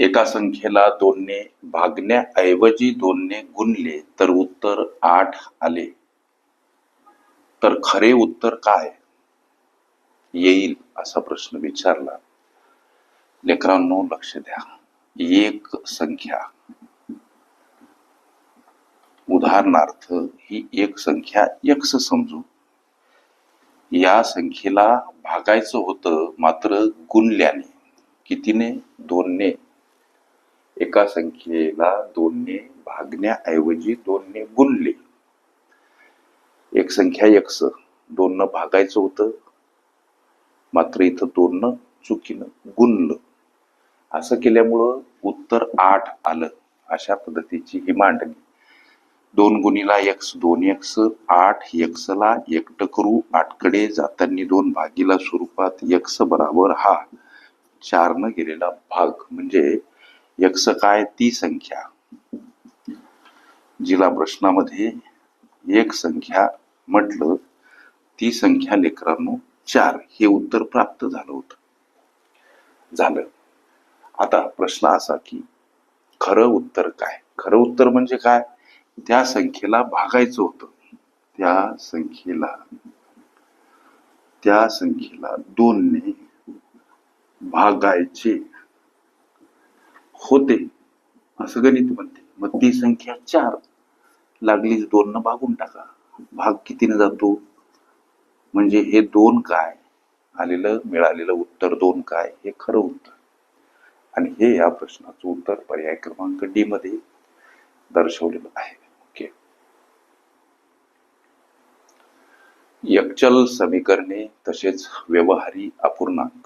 एका संख्येला दोनने भागण्याऐवजी दोनने गुणले तर उत्तर आठ आले. तर खरे उत्तर काय? येईल असा प्रश्न विचारला. लेकरांनो लक्ष द्या. एक संख्या. उदाहरणार्थ ही एक संख्या एक्स समजू. या संख्येला भागायचं होतं मात्र गुणल्याने. कितीने? दोनने. एका संख्येला दोनने भागण्याऐवजी दोनने गुणले. एक संख्या एक्स दोननं भागायचं होतं. मात्र इथं दोननं चुकीनं गुणलं. असं केल्यामुळं उत्तर आठ आलं. अशा पद्धतीची ही मांडणी. दोन गुणीला एक्स दोन एक्स आठ एक्सला एकट करू आठकडे जाताना दोन भागीला स्वरूपात एक्स बराबर हा. चारनं गेलेला भाग. म्हणजे एक्स काय ती संख्या? जिला प्रश्नामध्ये एक संख्या म्हटलं ती संख्या लेकरांनो चार. हे उत्तर प्राप्त झालं होतं. झालं. आता प्रश्न असा की खरं उत्तर काय? खरं उत्तर म्हणजे काय? त्या संख्येला भागायचं होतं. त्या संख्येला त्या संख्येला दोनने भागायचे. होते. असं गणित म्हणते. मग ती संख्या चार. लागलीच दोन न भागून टाका. भाग कितीने जातो? म्हणजे हे दोन काय? आलेलं मिळालेलं उत्तर दोन काय? हे खरं उत्तर. आणि हे या प्रश्नाचं उत्तर पर्याय क्रमांक डी मध्ये दर्शवलेलं आहे. ओके एकचल समीकरणे तसेच व्यवहारी अपूर्णांक.